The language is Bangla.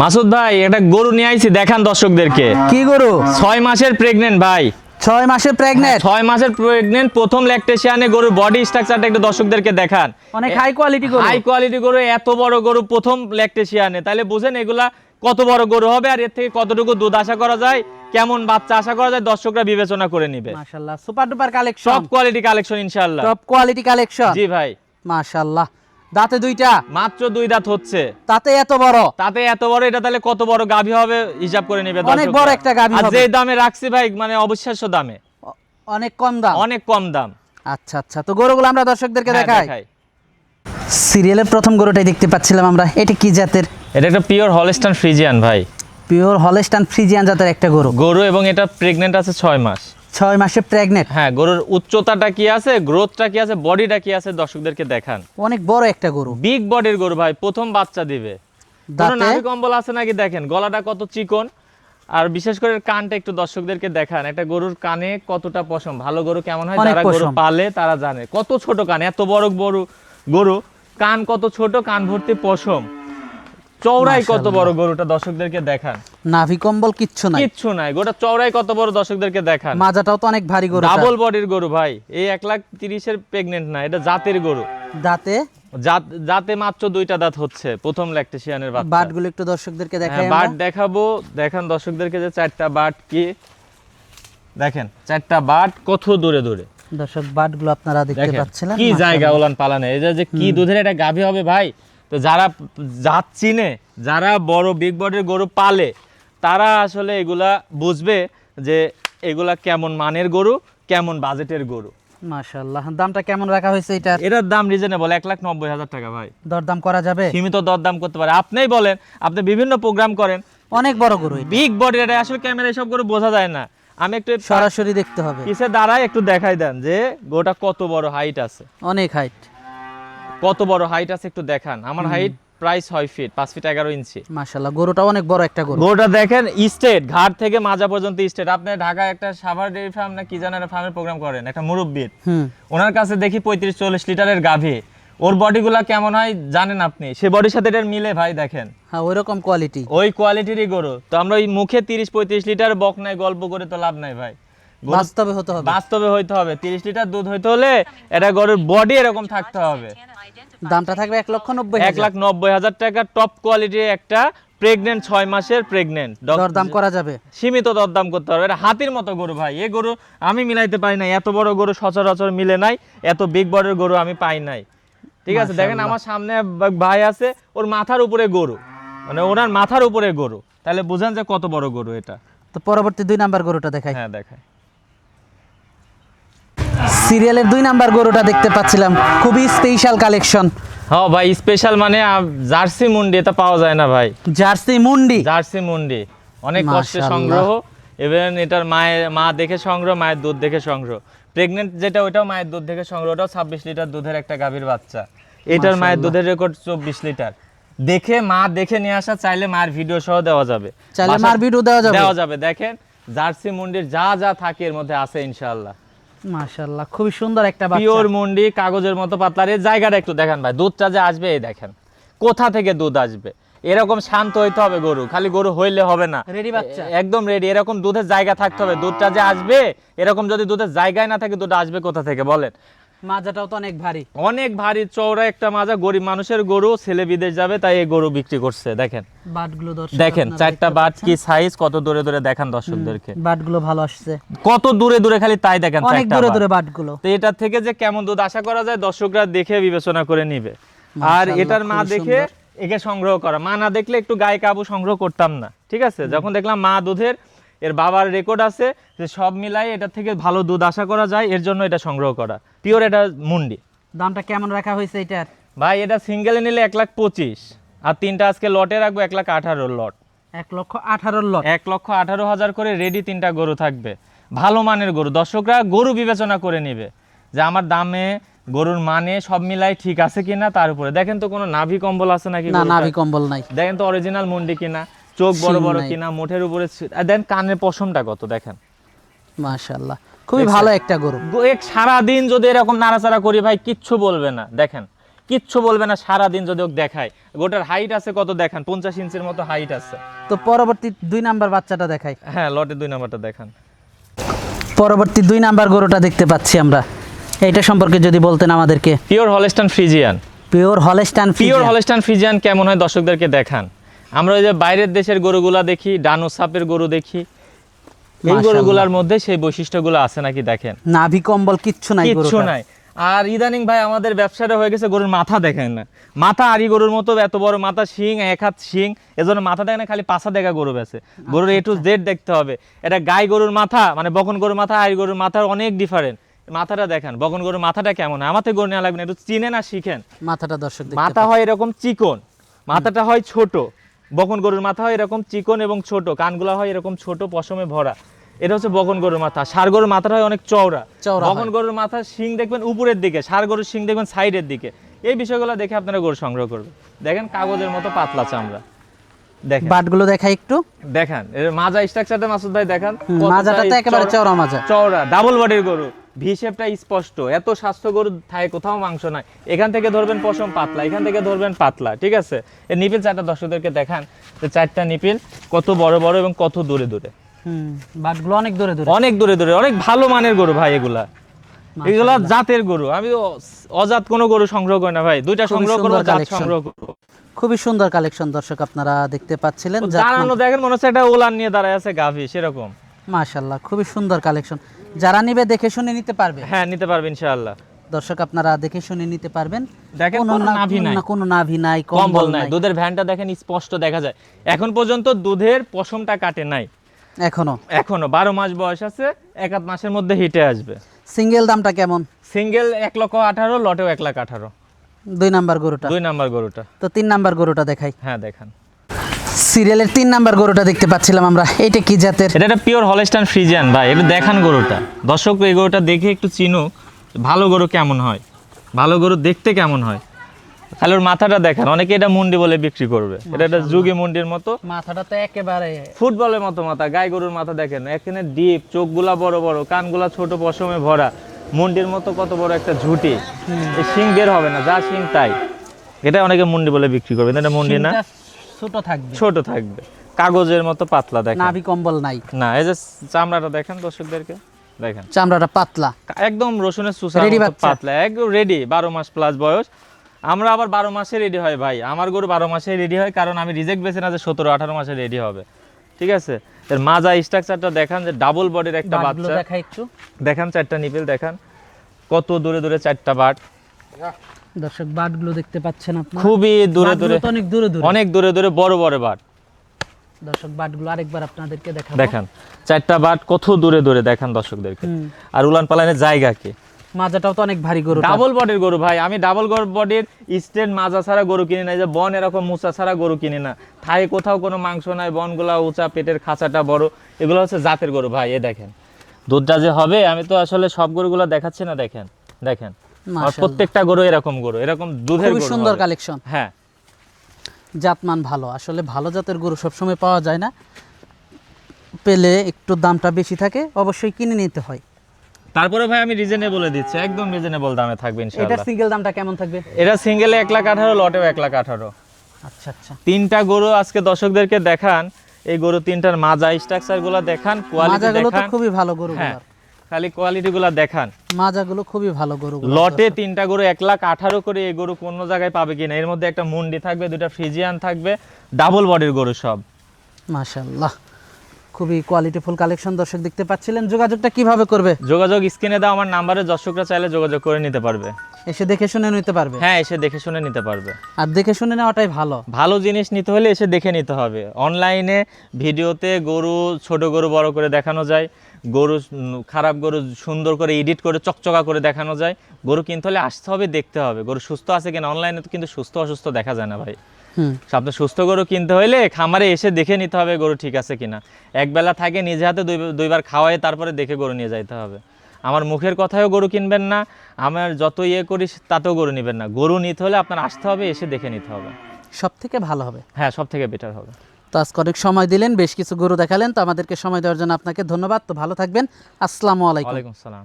মাসুদ ভাই একটা গরু নিয়ে আইছি দেখান দর্শকদেরকে। কি গরু? ছয় মাসের প্রেগনেন্ট ভাই। ছয় মাসের প্রেগনেন্ট ছয় মাসের প্রেগনেন্ট প্রথম ল্যাকটেশিয়ানে গরুর বডি স্ট্রাকচারটা একটু দর্শকদেরকে দেখান। অনেক হাই কোয়ালিটি গরু। হাই কোয়ালিটি গরু এত বড় গরু প্রথম ল্যাকটেশিয়ানে তাহলে বুঝেন এগুলা কত বড় গরু হবে আর এর থেকে কতটুকু দুধ আশা করা যায় কেমন বাচ্চা আশা করা যায় দর্শকরা বিবেচনা করে নিবে। মাশাআল্লাহ সুপার ডুপার কালেকশন সব কোয়ালিটি কালেকশন ইনশাআল্লাহ। টপ কোয়ালিটি কালেকশন জি ভাই। মাশাআল্লাহ। দাঁতে দুইটা? মাত্র দুই দাঁত হচ্ছে। তাতে এত বড়? তাতে এত বড় এটা তাহলে কত বড় গাভী হবে? হিসাব করে নিবে অনেক বড় একটা গাভী আর হবে। যে দামে রাখছি ভাই মানে অবিশ্বাস্য দামে। অনেক কম দাম? অনেক কম দাম। আচ্ছা আচ্ছা তো গরুগুলো আমরা দর্শকদেরকে হ্যাঁ, দেখাই। দেখাই। সিরিয়ালের প্রথম গরুটাই দেখতে পাচ্ছিলাম আমরা। এটা কি জাতের? এটা একটা পিওর হলস্টান ফ্রিজিয়ান ভাই। পিওর হলেস্টান ফ্রিজিয়ান জাতের একটা গরু। গরু এবং এটা প্রেগনেন্ট আছে ছয় মাস। ছয় মাসে প্রেগনেন্ট হ্যাঁ গরুর উচ্চতাটা কি আছে গ্রোথটা কি আছে বডিটা কি আছে দর্শকদেরকে দেখান। অনেক বড় একটা গরু। বিগ বডির গরু ভাই প্রথম বাচ্চা দিবে। নাভি কম্বল আছে নাকি দেখেন? গলাটা কত চিকন। আর বিশেষ করে কানটা একটু দর্শকদেরকে দেখান একটা গরুর কানে কতটা পশম। ভালো গরু কেমন হয়? যারা গরু। পালে তারা জানে। কত ছোট কান এত বড় বড় গরু কান কত ছোট কান ভর্তি পশম। চওড়াই কত। বড় গরুটা দর্শকদেরকে দেখান? নাভি কম্বল কিচ্ছু নাই। কিচ্ছু নাই গোটা চওড়াই কত বড় দর্শকদেরকে দেখান? মাজাটাও তো অনেক ভারী গরু ডাবল বডির গরু ভাই এই এক লাখ তিরিশের প্রেগনেন্ট না এটা জাতের গরু। দাঁতে? জাত- জাতে মাত্র দুইটা দাঁত হচ্ছে প্রথম ল্যাকটেশিয়ানের বাচ্চা। বাটগুলো একটু দর্শকদেরকে দেখাই হ্যাঁ, বাট দেখাবো দেখান দর্শকদেরকে যে চারটা বাট কি। দেখেন চারটা বাট কত দূরে দূরে। দর্শক বাটগুলো আপনারা দেখতে পাচ্ছিলেন কি জায়গা ওলান পালানে এই যে কি দুধের একটা গাভী হবে ভাই তো যারা জাত চিনে যারা বড় বিগ বডির গরু পালে তারা আসলে এগুলা বুঝবে যে এগুলা কেমন মানের গরু কেমন বাজেটের গরু। মাশাআল্লাহ দামটা কেমন রাখা হয়েছে এটার? এটার দাম রিজনেবল এক লাখ নব্বই হাজার টাকা ভাই। দরদাম করা যাবে? সীমিত দরদাম করতে পারে। আপনিই বলেন আপনি বিভিন্ন প্রোগ্রাম করেন। অনেক বড় গরু এটা। বিগ বডি এটা আসলে ক্যামেরা সব করে বোঝা যায় না। আমি একটু সরাসরি দেখতে হবে। পিছে দাঁড়ায় একটু দেখাই দেন যে গোটা কত বড় হাইট আছে। অনেক হাইট কত বড় হাইট আছে একটু দেখান। আমার হাইট প্রায় ছয় ফিট পাঁচ ফিট এগারো ইঞ্চি। মাশাআল্লাহ গরুটা অনেক বড় একটা গরু। গোটা দেখেন স্টেট ঘাট থেকে মাজা পর্যন্ত স্টেট আপনি ঢাকায় একটা সাভার ডেয়ারি ফার্ম না কি জানেন ফার্মের প্রোগ্রাম করেন একটা মুরব্বীর। হুম। ওনার কাছে দেখি পঁয়ত্রিশ চল্লিশ লিটারের গাভী। ওর বডিগুলা কেমন হয় জানেন আপনি? সে বডির সাথে এটার মিলে ভাই দেখেন। হ্যাঁ ওই রকম কোয়ালিটি ওই কোয়ালিটিরই গরু। তো আমরা ওই মুখে তিরিশ পঁয়ত্রিশ লিটার বক নাই গল্প করে তো লাভ নাই ভাই। বাস্তবে হতে হবে। বাস্তবে হইতে হবে। তিরিশ লিটার দুধ হইতে হলে এটা গরুর বডি এরকম থাকতে হবে। দামটা থাকবে এক লক্ষ নব্বই এক লাখ নব্বই হাজার টাকা টপ কোয়ালিটির একটা প্রেগনেন্ট ছয় মাসের প্রেগনেন্ট দরদাম করা যাবে। সীমিত দরদাম করতে হবে। এটা হাতির মতো গরু ভাই। এই গরু আমি মিলাইতে পারি নাই। এত বড় গরু সচরাচর মিলে নাই। এত বিগ বড়ের গরু আমি পাই নাই। ঠিক আছে? দেখেন আমার সামনে ভাই আছে ওর মাথার উপরে গরু। মানে ওনার মাথার উপরে গরু। তাহলে বুঝেন যে কত বড় গরু এটা। তো পরবর্তী দুই নাম্বার গরুটা দেখাই। হ্যাঁ দেখায় সিরিয়ালের দুই নাম্বার গরুটা দেখতে পাচ্ছিলাম। খুবই স্পেশাল কালেকশন হ্যাঁ ভাই স্পেশাল মানে জার্সি মুন্ডি এটা পাওয়া যায় না ভাই। জার্সি মুন্ডি? জার্সি মুন্ডি। অনেক কষ্টে সংগ্রহ। এবং এটার মায়ের মা দেখে সংগ্রহ মায়ের দুধ দেখে সংগ্রহ। প্রেগনেন্ট যেটা ওটাও মায়ের দুধ দেখে সংগ্রহ। ওটাও ছাব্বিশ লিটার দুধের একটা গাভীর বাচ্চা। এটার মায়ের দুধের রেকর্ড চব্বিশ লিটার। দেখে মা দেখে নিয়ে আসা চাইলে মায়ের ভিডিও সহ দেওয়া যাবে। চাইলে মার ভিডিও দেওয়া যাবে। দেওয়া যাবে। দেখেন জার্সি মুন্ডির যা যা থাকে এর মধ্যে আছে ইনশাআল্লাহ। মাশাআল্লাহ খুবই সুন্দর একটা বাচ্চা। পিওর মুন্ডি কাগজের মতো পাতলা এই জায়গাটা একটু দেখেন ভাই দুধটা যে আসবে এই দেখেন। কোথা থেকে দুধ আসবে? এরকম শান্ত হইতে হবে গরু খালি গরু হইলে হবে না। রেডি বাচ্চা? একদম রেডি এরকম দুধের জায়গা থাকতে হবে। দুধটা যে আসবে এরকম যদি দুধের জায়গায় না থাকে দুধ আসবে কোথা থেকে বলেন? মাজাটাও তো অনেক ভারী। অনেক ভারী চওড়া একটা মাজা গরিব মানুষের গরু ছেলে বিদেশ যাবে তাই এই গরু বিক্রি করছে দেখেন। বাটগুলো দর্শক দেখেন চারটা বাট কি সাইজ কত দূরে দূরে দেখান দর্শকদেরকে। বাটগুলো ভালো আসছে। কত দূরে দূরে খালি তাই দেখেন অনেক দূরে দূরে বাটগুলো। তো এটার থেকে যে কেমন দুধ আশা করা যায় দর্শকরা দেখে বিবেচনা করে নিবে। আর এটার মা দেখে একে সংগ্রহ করা। মা না দেখলে একটু গায়ে কাবু সংগ্রহ করতাম না ঠিক আছে? যখন দেখলাম মা দুধের এর বাবার রেকর্ড আছে যে সব মিলাই এটা থেকে ভালো দুধ আশা করা যায় এর জন্য এটা সংগ্রহ করা। পিওর এটা মুন্ডি। দামটা কেমন রাখা হয়েছে এটার? ভাই এটা সিঙ্গেলে নিলে এক লাখ পঁচিশ। আর তিনটা আজকে লটে রাখব এক লাখ আঠারো লট। এক লক্ষ আঠারো লট? এক লক্ষ আঠারো হাজার করে রেডি তিনটা গরু থাকবে। ভালো মানের গরু। দর্শকরা গরু বিবেচনা করে নেবে যে আমার দামে গরুর মানে সব মিলাই ঠিক আছে কিনা তার উপরে। দেখেন তো কোনো নাভি কম্বল আছে নাকি না নাভি কম্বল নাই। দেখেন তো অরিজিনাল মুন্ডি কিনা। চোখ বড় বড় কিনা মোঠের উপরে দেন কানের পশমটা কত দেখেন? মাশাআল্লাহ। খুবই ভালো একটা গরু। এক সারাদিন যদি এরকম নাড়াচাড়া করি ভাই কিচ্ছু বলবে না দেখেন। কিচ্ছু বলবে না সারাদিন যদি ওকে দেখায় গোটার হাইট আছে কত দেখান? পঞ্চাশ ইঞ্চির মতো হাইট আছে। তো পরবর্তী দুই নাম্বার বাচ্চাটা দেখাই। হ্যাঁ লটে দুই নাম্বারটা দেখান। পরবর্তী দুই নাম্বার গরুটা দেখতে পাচ্ছি আমরা। এইটা সম্পর্কে যদি বলতেন আমাদেরকে। Pure Holstein Friesian pure Holstein pure Holstein Friesian কেমন হয় দর্শকদেরকে দেখান। আমরা ওই যে বাইরের দেশের গরুগুলা দেখি ডানো সাপের গরু দেখি। এই গরুগুলার মধ্যে সেই বৈশিষ্ট্যগুলো আছে নাকি দেখেন? নাভি কম্বল কিচ্ছু নাই কিচ্ছু নাই। আর ইদানিং ভাই আমাদের ব্যবসাটা হয়ে গেছে গরুর মাথা দেখেন না। মাথা আরি গরুর মতো এত বড় মাথা শিং এক হাত শিং এজন্য মাথা দেখে না খালি পাশা দেখা গরু বেছে। গরুর এ টু জেড দেখতে হবে। এটা গাই গরুর মাথা মানে বকন গরুর মাথা আরি গরুর মাথার অনেক ডিফারেন্ট মাথাটা দেখেন বকন গরুর মাথাটা কেমন? আমাদের গরু নেওয়া লাগবে না একটু চিনে না শিখেন। মাথাটা দর্শক মাথা হয় এরকম চিকন মাথাটা হয় ছোট। বকন গরুর মাথা হয় এরকম চিকন এবং ছোট কানগুলা হয় এরকম ছোট পশমে ভরা। এটা হচ্ছে বকন গরুর মাথা। সার গরুর মাথাটা হয় অনেক চওড়া। বকন গরুর মাথার শিং দেখবেন উপরের দিকে সার গরুর শিং দেখবেন সাইডের দিকে। এই বিষয়গুলো দেখে আপনারা গরু সংগ্রহ করবেন। দেখেন কাগজের মতো পাতলা চামড়া। দেখেন। বাটগুলো দেখাই একটু। দেখান এর মাজা স্ট্রাকচারটা মাসুদ ভাই দেখান। মাজাটা তো একেবারে চওড়া। মাজা। চওড়া ডাবল বডির গরু। ভিশেপটা স্পষ্ট। এত স্বাস্থ্য গরু থাকে কোথাও মাংস নাই। এখান থেকে ধরবেন পশম পাতলা এখান থেকে ধরবেন পাতলা ঠিক আছে? এই নিপিল চারটা দর্শকদেরকে দেখান যে চারটা নিপিল কত বড় বড় এবং কত দূরে দূরে। বাটগুলো অনেক দূরে দূরে। অনেক দূরে দূরে অনেক ভালো মানের গরু ভাই এগুলা। এগুলা জাতের গরু। আমি অজাত কোনো গরু সংগ্রহ করি না ভাই। দুইটা সংগ্রহ করব জাত সংগ্রহ করব। খুবই সুন্দর কালেকশন দর্শক আপনারা দেখতে পাচ্ছিলেন। দাঁড়ানো দেখেন মনে হচ্ছে একটা ওলান নিয়ে দাঁড়ায় আছে গাভী সেরকম। মাশাল্লাহ খুবই সুন্দর কালেকশন যারা নিবে দেখে শুনে নিতে পারবে। হ্যাঁ নিতে পারবেন ইনশাআল্লাহ। দর্শক আপনারা দেখে শুনে নিতে পারবেন। দেখেন কোনো নাভি নাই। কোনো নাভি নাই কম্বল নাই। দুধের ভ্যানটা দেখেন স্পষ্ট দেখা যায়। এখন পর্যন্ত দুধের পশমটা কাটে নাই। এখনও। এখনও। বারো মাস বয়স আছে এক আধ মাসের মধ্যে হিটে আসবে। সিঙ্গেল দামটা কেমন? সিঙ্গেল এক লক্ষ আঠারো লটেও এক লাখ আঠারো। দুই নাম্বার গরুটা। দুই নাম্বার গরুটা। তো তিন নাম্বার গরুটা দেখাই। হ্যাঁ দেখান। সিরিয়ালের তিন নাম্বার গরুটা দেখতে পাচ্ছিলাম আমরা। এটা কি জাতের? এটা একটা পিওর হলেস্টান ফ্রিজিয়ান ভাই এটা দেখান গরুটা। দর্শক এই গরুটা দেখে একটু চিনুক ভালো গরু কেমন হয়? ভালো গরু দেখতে কেমন হয়? তাহলে ওর মাথাটা দেখান অনেকে এটা মুন্ডি বলে বিক্রি করবে। এটা একটা যুগে মুন্ডির মতো। মাথাটা তো একেবারে ফুটবলের মতো মাথা গাই গরুর মাথা দেখেন। এখানে ডিপ চোখগুলা বড় বড় কানগুলা ছোট পশমে ভরা। মুন্ডির মতো কত বড় একটা ঝুটি। শিং বের হবে না যা শিং তাই। এটা অনেকে মুন্ডি বলে বিক্রি করবে এটা মুন্ডি না? ছোট থাকবে। ছোট থাকবে। কাগজের মতো পাতলা দেখেন। নাভি কম্বল নাই। না এই যে চামড়াটা দেখেন দর্শকদেরকে? দেখেন। চামড়াটা পাতলা। একদম রসুনের সুসা পাতলা একদম রেডি বারো মাস প্লাস বয়স। আমরা আবার বারো মাসে রেডি হয় ভাই। আমার গরু বারো মাসে রেডি হয় কারণ আমি রিজেক্ট বেছে না যে সতেরো আঠারো মাসে রেডি হবে। ঠিক আছে? এর মাজা স্ট্রাকচারটা দেখান যে ডাবল বডির একটা বাচ্চা। দেখাই একটু। দেখান চারটা নিপেল দেখান। কত দূরে দূরে চারটা বাট। দর্শক বাটগুলো দেখতে পাচ্ছেন আপনারা। খুবই দূরে দূরে অনেক দূরে দূরে। অনেক দূরে দূরে বড় বড় বাট দর্শক বাটগুলো আরেকবার আপনাদেরকে দেখাবো। দেখান চারটা বাট কত দূরে দূরে দেখান দর্শকদেরকে। আর উলান পালানের জায়গা কি? মাজাটাও তো অনেক ভারী গরু ডাবল বডির গরু ভাই আমি ডাবল বডির স্টেট মাজা ছাড়া গরু কিনি না যে বন এরকম মুচা ছাড়া গরু কিনি না। থাই কোথাও কোনো মাংস নাই বনগুলা উঁচা পেটের খাঁচাটা বড় এগুলো হচ্ছে জাতের গরু ভাই এ দেখেন। দুধটা যে হবে আমি তো আসলে সব গরুগুলো দেখাচ্ছি না দেখেন দেখেন। আর প্রত্যেকটা গরু এরকম গরু এরকম দুধের গরু সুন্দর কালেকশন। হ্যাঁ। জাতমান ভালো। আসলে ভালো জাতের গরু সবসময় পাওয়া যায় না। পেলে একটু দামটা বেশি থাকে অবশ্যই কিনে নিতে হয়। তারপরে ভাই আমি রিজনে বলে দিচ্ছি একদম রিজনেবল দামে থাকবে ইনশাআল্লাহ। এটা সিঙ্গেল দামটা কেমন থাকবে? এটা সিঙ্গেলে এক লাখ আঠারো লটেও এক লাখ আঠারো। আচ্ছা আচ্ছা। তিনটা গরু আজকে দর্শকদেরকে দেখান এই গরু তিনটার মাজা স্ট্রাকচারগুলা দেখান কোয়ালিটি দেখান মাজাগুলো তো খুবই ভালো গরু হ্যাঁ। খালি কোয়ালিটি গুলা দেখান। মাজাগুলো খুবই ভালো গরু লটে তিনটা গরু এক লাখ আঠারো করে এই গরু কোন জায়গায় পাবে কিনা? এর মধ্যে একটা মুন্ডি থাকবে দুটা ফ্রিজিয়ান থাকবে ডাবল বডির গরু সব। মাশাল্লাহ খুবই কোয়ালিটিফুল কালেকশন দর্শক দেখতে পাচ্ছিলেন। যোগাযোগটা কীভাবে করবে? যোগাযোগ স্ক্রিনে দাও আমার নাম্বারে দর্শকরা চাইলে যোগাযোগ করে নিতে পারবে। এসে দেখে শুনে নিতে পারবে? হ্যাঁ এসে দেখে শুনে নিতে পারবে। আর দেখে শুনে নেওয়াটাই ভালো। ভালো জিনিস নিতে হলে এসে দেখে নিতে হবে। অনলাইনে ভিডিওতে গরু ছোট গরু বড় করে দেখানো যায়। গরু খারাপ গরু সুন্দর করে এডিট করে চকচকা করে দেখানো যায়। গরু কিনতে হলে আসতে হবে দেখতে হবে। গরু সুস্থ আছে কিনা? অনলাইনে তো কিন্তু সুস্থ অসুস্থ দেখা যায় না ভাই। আপনার সুস্থ গরু কিনতে হলে খামারে এসে দেখে নিতে হবে গরু ঠিক আছে কিনা। একবেলা থাকে নিজে হাতে দুই দুইবার খাওয়াই তারপরে দেখে গরু নিয়ে যাইতে হবে। আমার মুখের কথায়ও গরু কিনবেন না আমার যত ইয়ে করিস তাতেও গরু নেবেন না। গরু নিতে হলে আপনার আসতে হবে এসে দেখে নিতে হবে। সব থেকে ভালো হবে। হ্যাঁ সব থেকে বেটার হবে। তো আজকে অনেক সময় দিলেন বেশ কিছু গরু দেখালেন তো আমাদেরকে সময় দেওয়ার জন্য আপনাকে ধন্যবাদ। তো ভালো থাকবেন। আসসালামু আলাইকুম। আলাইকুম আসসালাম।